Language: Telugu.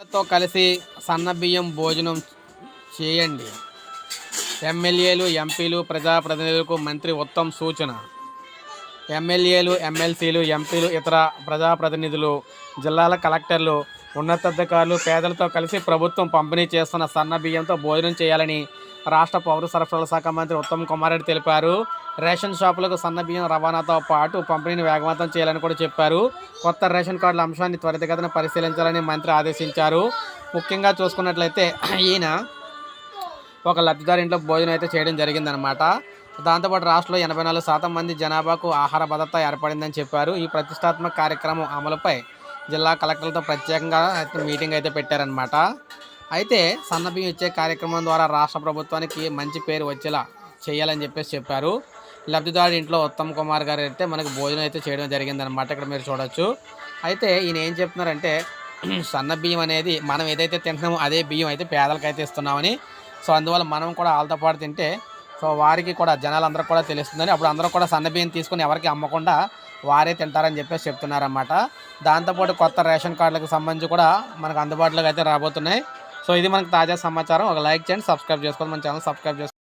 తో కలిసి సన్న బియ్యం భోజనం చేయండి. ఎమ్మెల్యేలు ఎంపీలు ప్రజాప్రతినిధులకు మంత్రి ఉత్తమ్ సూచన. ఎమ్మెల్యేలు ఎమ్మెల్సీలు ఎంపీలు ఇతర ప్రజాప్రతినిధులు జిల్లాల కలెక్టర్లు ఉన్నతాధికారులు పేదలతో కలిసి ప్రభుత్వం పంపిణీ చేస్తున్న సన్న బియ్యంతో భోజనం చేయాలని రాష్ట్ర పౌర సరఫరాల శాఖ మంత్రి ఉత్తమ్ కుమార్ రెడ్డి తెలిపారు. రేషన్ షాపులకు సన్న బియ్యం రవాణాతో పాటు పంపిణీని వేగవంతం చేయాలని కూడా చెప్పారు. కొత్త రేషన్ కార్డుల అంశాన్ని త్వరితగతిన పరిశీలించాలని మంత్రి ఆదేశించారు. ముఖ్యంగా చూసుకున్నట్లయితే ఈయన ఒక లబ్ధిదారు ఇంట్లో భోజనం అయితే చేయడం జరిగిందనమాట దాంతోపాటు రాష్ట్రంలో ఎనభై నాలుగు శాతం మంది జనాభాకు ఆహార భద్రత ఏర్పడిందని చెప్పారు. ఈ ప్రతిష్టాత్మక కార్యక్రమం అమలుపై జిల్లా కలెక్టర్లతో ప్రత్యేకంగా మీటింగ్ అయితే పెట్టారనమాట అయితే సన్నబియ్యం ఇచ్చే కార్యక్రమం ద్వారా రాష్ట్ర ప్రభుత్వానికి మంచి పేరు వచ్చేలా చేయాలని చెప్పేసి చెప్పారు. లబ్ధిదారు ఇంట్లో ఉత్తమ్ కుమార్ గారు అయితే మనకు భోజనం అయితే చేయడం జరిగిందనమాట ఇక్కడ మీరు చూడొచ్చు. అయితే ఈయన ఏం చెప్తున్నారంటే సన్న బియ్యం అనేది మనం ఏదైతే తింటున్నామో అదే బియ్యం అయితే పేదలకు అయితే ఇస్తున్నామని. సో అందువల్ల మనం కూడా వాళ్ళతో పాటు తింటే సో వారికి కూడా జనాలందరూ కూడా తెలుస్తుందని అప్పుడు అందరూ కూడా సన్నబియ్యం తీసుకొని ఎవరికి అమ్మకుండా వారే తింటారని చెప్పేసి చెప్తున్నారన్నమాట. దాంతోపాటు కొత్త రేషన్ కార్డులకు సంబంధించి కూడా మనకు అందుబాటులోకి అయితే రాబోతున్నాయి. సో ఇది మనకు తాజా సమాచారం. ఒక లైక్ చేయండి సబ్స్క్రైబ్ చేసుకోండి. మన ఛానల్ సబ్స్క్రైబ్ చేసుకోండి.